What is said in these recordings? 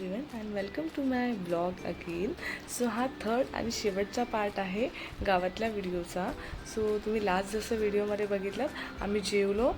Everyone and welcome to my blog again so हा third आणि शेवटचा पार्ट आहे गावातल्या व्हिडिओचा सो तुम्ही लास्ट जसं व्हिडिओमध्ये बघितलं आम्ही जेवलो.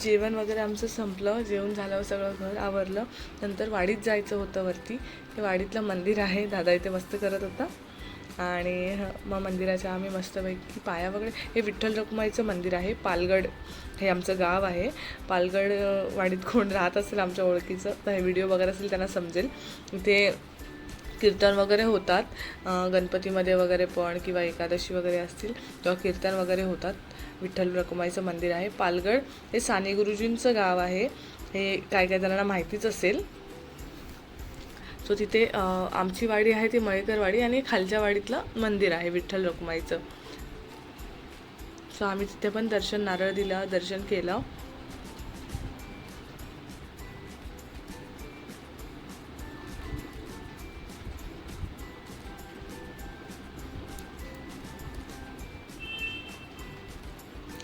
जेवण वगैरे आमचं संपलं. जेवण झाल्यावर सगळं घर आवरलं. नंतर वाडीत जायचं होतं वरती. ते वाडीतलं मंदिर आहे. दादा इथे मस्त करत होता. आणि मग मंदिराच्या आम्ही मस्तपैकी पाया वगैरे हे विठ्ठल रखुमाईचं मंदिर आहे पालगड हे आमचं गाव आहे. पालगड वाडीत कोण राहत असेल आमच्या ओळखीचं तर हे व्हिडिओ वगैरे असेल त्यांना समजेल. इथे कीर्तन वगैरे होतात. गणपतीमध्ये वगैरे पण किंवा एकादशी वगैरे असतील तेव्हा कीर्तन वगैरे होतात. विठ्ठल रखुमाईचं मंदिर आहे. पालगड हे साने गुरुजींचं गाव आहे. हे काय काय जणांना माहितीच असेल. सो तिथे आमची वाडी आहे ती मळेकरवाडी आणि खालच्या वाडीतलं मंदिर आहे विठ्ठल रखुमाईचं सो आम्ही तिथे पण दर्शन नारळ दिला दर्शन केलं.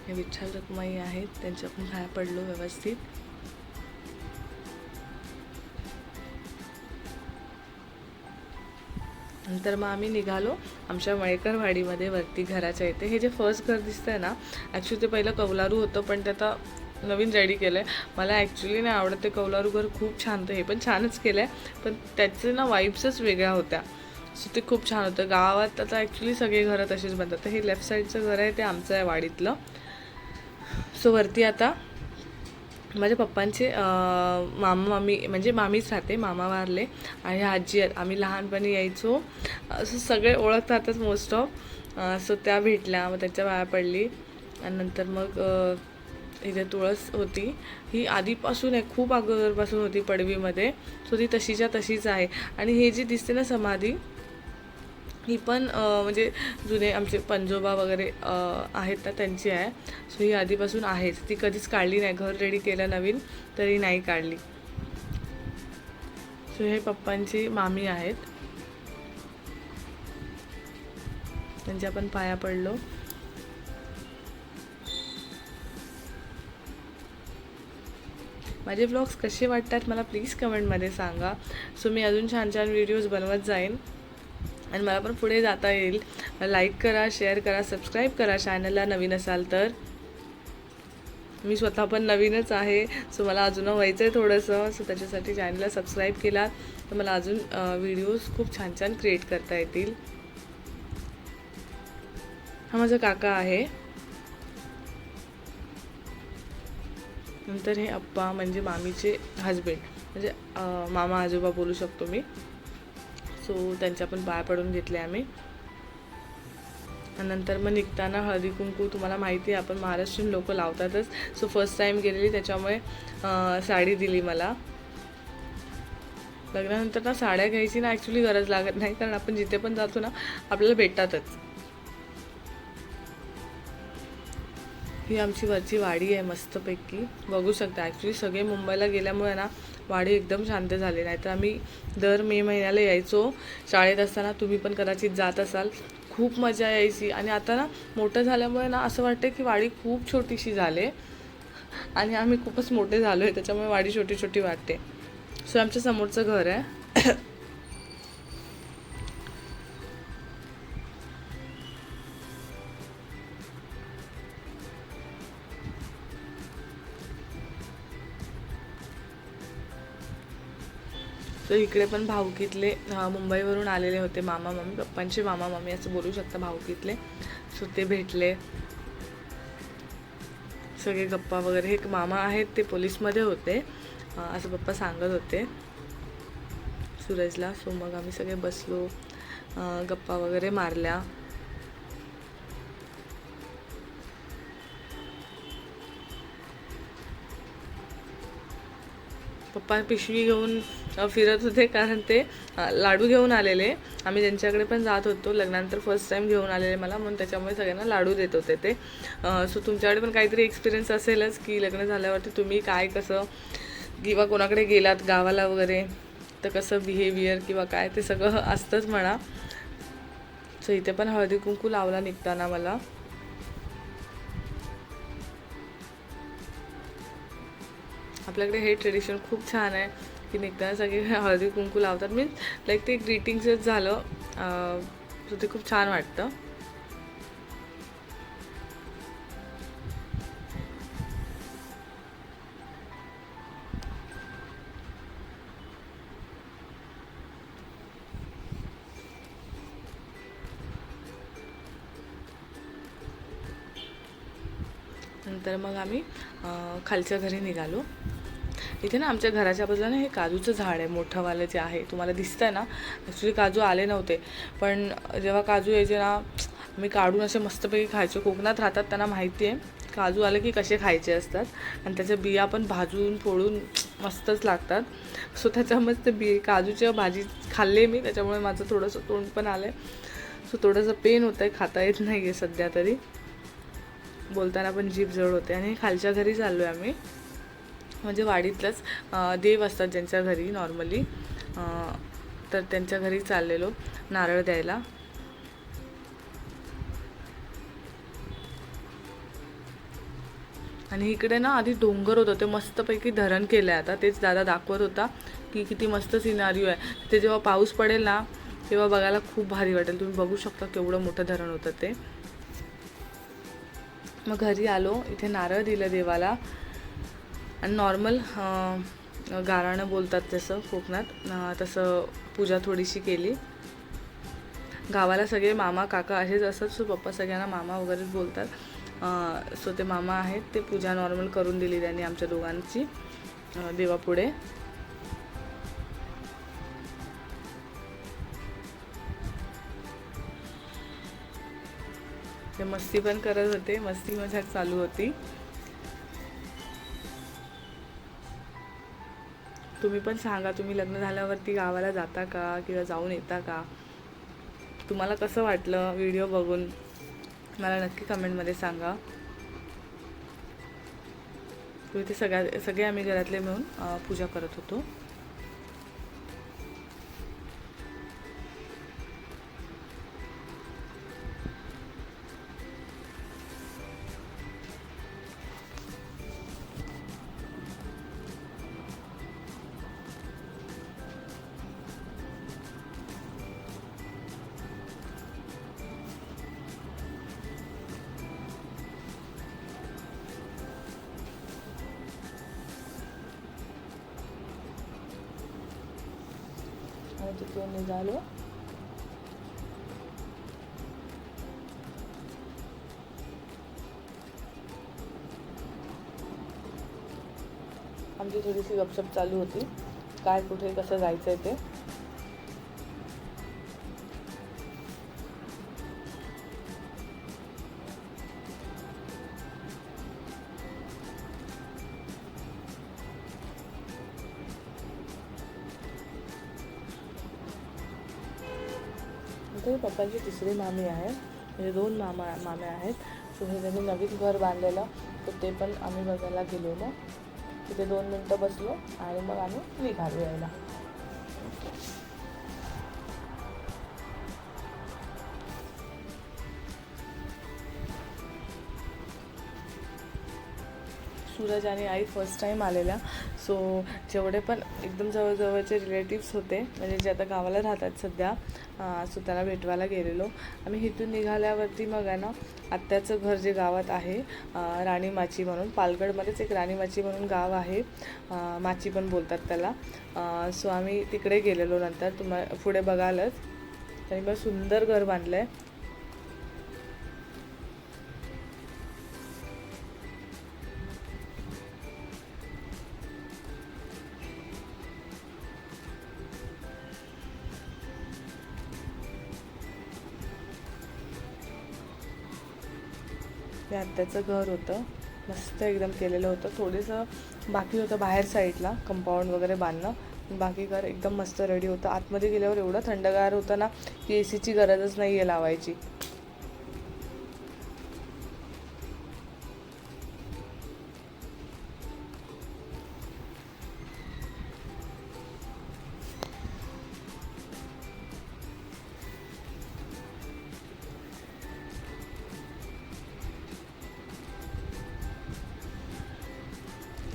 हे विठ्ठल रखुमाई आहेत त्यांच्या पण बाहेर पडलो व्यवस्थित. त्यानंतर मग आम्ही निघालो आमच्या मळेकरवाडीमध्ये वरती घराच्या इथे. हे जे फर्स्ट घर दिसतं आहे ना ॲक्च्युली ते पहिलं कौलारू होतं पण ते आता नवीन रेडी केलं आहे मला ॲक्च्युली नाही आवडत ते कौलारू घर खूप छान तर हे पण छानच केलं आहे पण त्याचे ना वाईब्सच वेगळ्या होत्या. सो ते खूप छान होतं. गावात आता ॲक्च्युली सगळे घरं तसेच बनतात. तर हे लेफ्ट साईडचं घर आहे ते आमचं आहे वाडीतलं. सो वरती आता माझ्या पप्पांचे मामा मामी म्हणजे मामीच राहते मामा वारले आणि आजी आम्ही लहानपणी यायचो. असं सगळे ओळखतातच मोस्ट ऑफ सो त्या भेटल्या मग त्यांच्या बाया पडली. आणि नंतर मग इथे तुळस होती. ही आधीपासून आहे खूप अगोदरपासून होती पडवीमध्ये. सो ती तशीच्या तशीच आहे. आणि हे जी दिसते ना समाधी ही पण म्हणजे जुने आमचे पंजोबा वगैरे आहेत ना त्यांची आहे. सो ही आधीपासून आहेच. ती कधीच काढली नाही. घर रेडी केलं नवीन तरी नाही काढली. सो हे पप्पांची मामी आहेत. त्यांच्या आपण पाया पडलो. माझे ब्लॉग्स कसे वाटतात मला प्लीज कमेंटमध्ये सांगा. सो मी अजून छान छान व्हिडिओज बनवत जाईन. आणि मला पण पुढे जाता येईल. लाईक करा शेअर करा सबस्क्राईब करा चॅनलला नवीन असाल तर. मी स्वतः पण नवीनच आहे सो मला अजून व्हायचं आहे थोडंसं सो त्याच्यासाठी चॅनलला सबस्क्राईब केला. तर मला अजून व्हिडिओज खूप छान छान क्रिएट करता येतील. हा माझा काका आहे. नंतर हे अप्पा म्हणजे मामीचे हजबंड म्हणजे मामा आजोबा बोलू शकतो मी. सो त्यांच्या पण पाया पडून घेतले आम्ही. नंतर मग निघताना हळदी कुंकू तुम्हाला माहिती आहे आपण महाराष्ट्रीयन लोक लावतातच. सो फर्स्ट टाईम गेलेली त्याच्यामुळे साडी दिली मला. लग्नानंतर ना साड्या घ्यायची ना ॲक्च्युली गरज लागत नाही कारण आपण जिथे पण जातो ना आपल्याला भेटतातच. ही आमची वरची वाडी आहे मस्तपैकी. बघू शकता ॲक्च्युली सगळे मुंबईला गेल्यामुळे ना वाडी एकदम शांत झाली. नाही तर आम्ही दर मे महिन्याला यायचो. शाळेत असताना तुम्ही पण कदाचित जात असाल. खूप मजा यायची. आणि आता ना मोठं झाल्यामुळे ना असं वाटतं की वाडी खूप छोटीशी झाले. आणि आम्ही खूपच मोठे झालो आहे त्याच्यामुळे वाडी छोटी छोटी वाटते. सो आमच्या समोरचं घर आहे. तर इकडे पण भाऊकीतले मुंबईवरून आलेले होते मामा मम्मी पप्पांचे मामा मम्मी असं बोलू शकता भाऊकीतले सो ते भेटले. सगळे गप्पा वगैरे हे मामा आहेत ते पोलीसमध्ये होते. असं पप्पा सांगत होते. सूरजला सो मग आम्ही सगळे बसलो. गप्पा वगैरे मारल्या. पप्पा पिशवी घेऊन फिरत होते कारण ते लाडू घेऊन आलेले. आम्ही त्यांच्याकडे पण जात होतो लग्नानंतर फर्स्ट टाईम घेऊन आलेले मला म्हणून त्याच्यामुळे सगळ्यांना लाडू देत होते ते. सो तुमच्याकडे पण काहीतरी एक्सपिरियन्स असेलच की लग्न झाल्यावरती तुम्ही काय कसं किंवा कोणाकडे गेलात गावाला वगैरे तर कसं बिहेवियर किंवा काय ते सगळं असतंच म्हणा. सो इथे पण हळदी कुंकू लावला निघताना मला. आपल्याकडे हे ट्रेडिशन खूप छान आहे. की निघताना सगळे हळदी कुंकू लावतात. मीन्स लाईक ते ग्रीटिंग्सच झालं सो ते खूप छान वाटतं. नंतर मग आम्ही खालच्या घरी निघालो. इथे ना आमच्या घराच्या बाजूला हे काजूचं झाड आहे मोठंवालं जे आहे. तुम्हाला दिसतंय ना ॲक्च्युली काजू आले नव्हते. पण जेव्हा काजू यायचे ना मी काढून असे मस्तपैकी खायचो. कोकणात राहतात त्यांना माहिती आहे काजू आले की कसे खायचे असतात. आणि त्याच्या बिया पण भाजून फोडून मस्तच लागतात. सो त्याच्यामुळे ते बी काजूच्या भाजी खाल्ले मी. त्याच्यामुळे माझं थोडंसं तोंड पण आलं आहे सो थोडंसं पेन होतं आहे खाता येत नाही आहे सध्या तरी. बोलताना पण जीभ जड होते. आणि खालच्या घरी चाललो आहे आम्ही. म्हणजे वाडीतलंच देव असतात ज्यांच्या घरी नॉर्मली तर त्यांच्या घरी चाललेलो नारळ द्यायला. आणि इकडे ना आधी डोंगर होतं ते मस्तपैकी धरण केलं आहे आता. तेच दादा दाखवत होता की किती मस्त सिनारिओ आहे. तिथे जेव्हा पाऊस पडेल ना तेव्हा बघायला खूप भारी वाटेल. तुम्ही बघू शकता केवढं मोठं धरण होतं ते. मग घरी आलो इथे नारळ दिलं देवाला. आणि नॉर्मल गाराणं बोलतात तसं कोकणात. तसं पूजा थोडीशी केली. गावाला सगळे मामा काका असेच असतात. सो पप्पा सगळ्यांना मामा वगैरेच बोलतात. सो ते मामा आहेत. ते पूजा नॉर्मल करून दिली त्यांनी आमच्या दोघांची. देवापुढे. ते मस्ती पण करत होते. मस्ती मजाक चालू होती. तुम्ही पण सांगा तुम्ही लग्न झाल्यावरती गावाला जाता का किंवा जाऊन येता का? तुम्हाला कसं वाटलं व्हिडिओ बघून? मला नक्की कमेंटमध्ये सांगा. तुम्ही इथे सगळ्या सगळे आम्ही घरातले मिळून पूजा करत होतो. आणि तिथून निघालो आमची थोडीशी गपशप चालू होती. काय कुठे कसं जायचं आहे ते? ते पप्पांची तिसरी मामी आहे. म्हणजे दोन मामा मामे आहेत. सो हे त्यांनी नवीन घर बांधलेलं. तर ते पण आम्ही बघायला गेलेलो. तिथे दोन मिनटं बसलो आणि मग आम्ही निघालो यायला. सूरज आणि आई फर्स्ट टाईम आलेल्या. सो जेवढे पण एकदम जवळजवळचे रिलेटिव्स होते. म्हणजे जे आता गावाला राहतात सध्या. सो भेटवायला गेलेलो. आम्ही इथून निघाल्यावरती मग आहे ना आत्याचं घर जे गावात आहे राणी माची म्हणून पालगडमध्येच एक राणी माची म्हणून गाव आहे. माची पण बोलतात त्याला. सो आम्ही तिकडे गेलेलो नंतर तुम्हा पुढे बघालच. त्यांनी मग सुंदर घर बांधलं आहे आपल्या आत्याचं घर होतं. मस्त एकदम केलेलं होतं. थोडंसं बाकी होतं बाहेर साईडला कंपाऊंड वगैरे बांधणं. बाकी घर एकदम मस्त रेडी होतं. आतमध्ये गेल्यावर एवढं थंडगार होतं ना की ए सीची गरजच नाही आहे लावायची.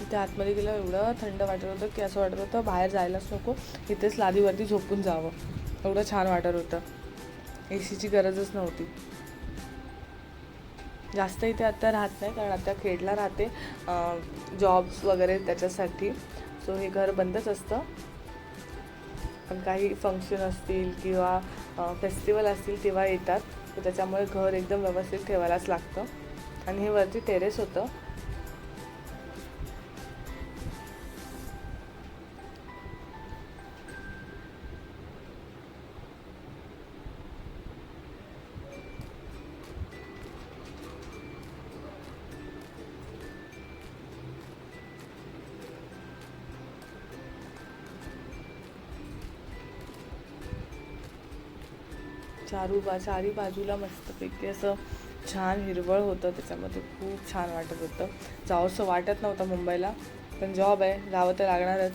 तिथे आतमध्ये गेलं एवढं थंड वाटत होतं की असं वाटत होतं बाहेर जायलाच नको इथेच लादीवरती झोपून जावं. एवढं छान वाटत होतं. ए सीची गरजच नव्हती. जास्त इथे आत्ता राहत नाही कारण आता खेडला राहते जॉब्स वगैरे त्याच्यासाठी. सो हे घर बंदच असतं. पण काही फंक्शन असतील किंवा फेस्टिवल असतील तेव्हा येतात. तर त्याच्यामुळे घर एकदम व्यवस्थित ठेवायलाच लागतं. आणि हे वरती टेरेस होतं. चारू बा चारी बाजूला मस्तपैकी असं छान हिरवळ होतं. त्याच्यामध्ये खूप छान वाटत होतं. जावंसं वाटत नव्हतं मुंबईला पण जॉब आहे. जावं तर लागणारच.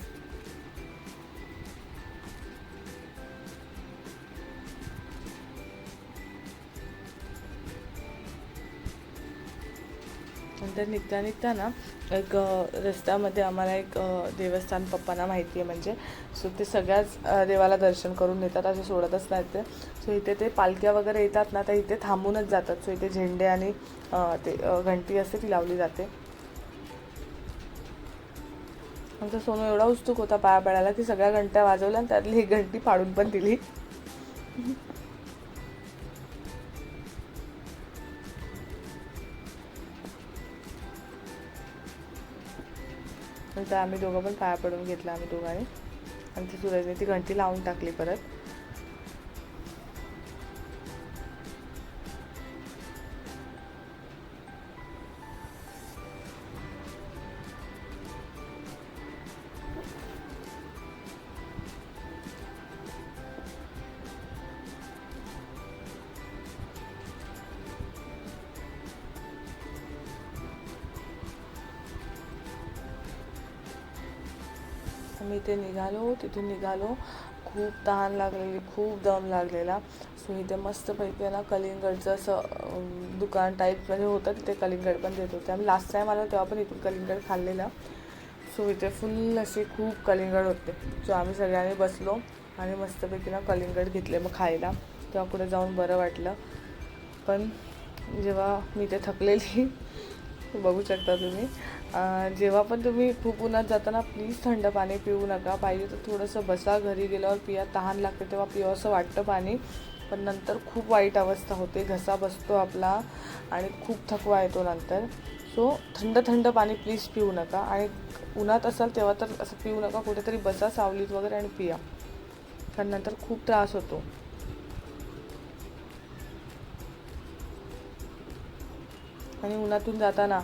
नंतर निघता निघता ना एक रस्त्यामध्ये आम्हाला एक देवस्थान पप्पांना माहिती आहे म्हणजे. सो ते सगळ्याच देवाला दर्शन करून नेतात. असं सोडतच नाहीत ते. सो इथे ते पालख्या वगैरे येतात ना तर इथे थांबूनच जातात. सो इथे झेंडे आणि ते घंटी असते ती लावली जाते. आमचा सोनू एवढा उत्सुक होता पाया पडायला की सगळ्या घंट्या वाजवल्या आणि त्यातली एक घंटी पाडून पण दिली. नंतर आम्ही दोघं पण पाया पडून घेतला आम्ही दोघांनी. आणि ती सूरजने ती घंटी लावून टाकली परत. मी इथे निघालो तिथून निघालो. खूप तहान लागलेली खूप दम लागलेला. सो इथे मस्तपैकी ना कलिंगडचं असं दुकान टाईपमध्ये होतं तिथे कलिंगड पण देत होते. आम्ही लास्ट टाईम आलो तेव्हा पण इथून कलिंगड खाल्लेलं. सो इथे फुल असे खूप कलिंगड होते. सो आम्ही सगळ्यांनी बसलो आणि मस्तपैकी ना कलिंगड घेतले मग खायला. तेव्हा कुठे जाऊन बरं वाटलं. पण जेव्हा मी ते थकलेली बघू शकता तुम्ही. जेव्हा पण तुम्ही खूप उन्हात जाताना प्लीज थंड पाणी पिऊ नका. पाहिजे तर थोडंसं बसा. घरी गेल्यावर पिया. तहान लागते तेव्हा पिवं असं वाटतं पाणी. पण नंतर खूप वाईट अवस्था होते. घसा बसतो आपला आणि खूप थकवा येतो नंतर. सो थंड थंड पाणी प्लीज पिऊ नका. आणि उन्हात असाल तेव्हा तर असं पिऊ नका. कुठेतरी बसा सावलीत वगैरे आणि पिया. कारण नंतर खूप त्रास होतो. आणि उन्हातून जाताना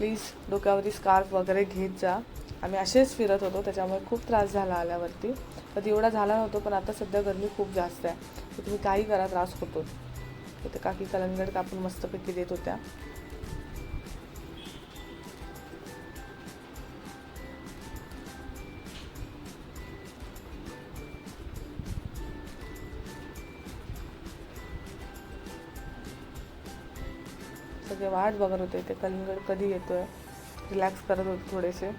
प्लीज डोक्यावरती स्कार्फ वगैरे घेत जा. आम्ही असेच फिरत होतो त्याच्यामुळे खूप त्रास झाला आल्यावरती. तर एवढा झाला नव्हतो पण आता सध्या गरमी खूप जास्त आहे. तर तुम्ही काही करा त्रास होतो तर काकी कलंगड कापून मस्तपैकी देत होत्या. सगळे वाट बघत होते ते कलिंगड कधी येतोय? रिलॅक्स करत होते थोडेसे.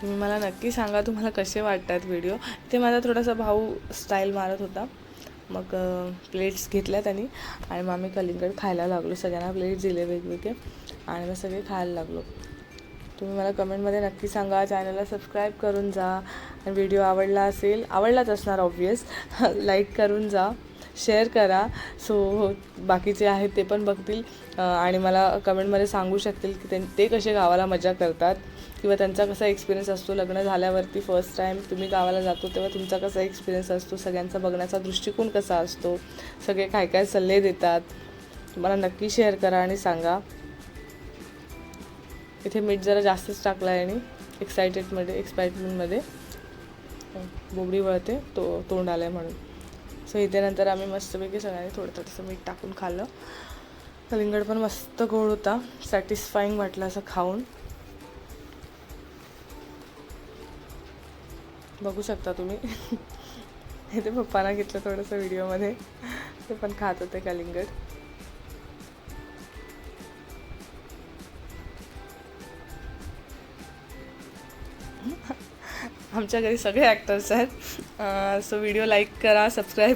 तुम्ही मला नक्की सांगा तुम्हाला कसे वाटतात व्हिडिओ ते माझा थोडासा भाऊ स्टाईल मारत होता. मग प्लेट्स घेतल्या त्यांनी आणि मग आम्ही कलिंगड खायला लागलो. सगळ्यांना प्लेट्स दिले वेगवेगळे आणि मग सगळे खायला लागलो. तुम्ही मला कमेंटमध्ये नक्की सांगा. चॅनलला सबस्क्राईब करून जा. आणि व्हिडिओ आवडला असेल आवडलाच असणार ऑब्वियस लाईक करून जा. शेअर करा. सो बाकीचे आहेत ते पण बघतील. आणि मला कमेंटमध्ये सांगू शकतील की ते- ते कसे गावाला मजा करतात किंवा त्यांचा कसा एक्सपिरियन्स असतो लग्न झाल्यावरती फर्स्ट टाईम तुम्ही गावाला जातो तेव्हा तुमचा कसा एक्सपिरियन्स असतो सगळ्यांचा बघण्याचा दृष्टिकोन कसा असतो सगळे काय काय सल्ले देतात मला नक्की शेअर करा आणि सांगा. इथे मीठ जरा जास्तच टाकलं आहे आणि एक्सायटेडमध्ये एक्साइटमेंटमध्ये बोबडी वळते तो तोंड आलं आहे म्हणून. सो इथे नंतर आम्ही मस्तपैकी सगळ्यांनी थोडं थोडंसं मीठ टाकून खाल्लं. कलिंगड पण मस्त गोड होता. सॅटिस्फाईंग वाटलं असं खाऊन. बघू शकता तुम्ही. इथे पप्पांना घेतलं थोडंसं व्हिडिओमध्ये. ते पण खात होते कलिंगड. आमच्या घरी सगळे ॲक्टर्स आहेत. सो व्हिडिओ लाईक करा सबस्क्राईब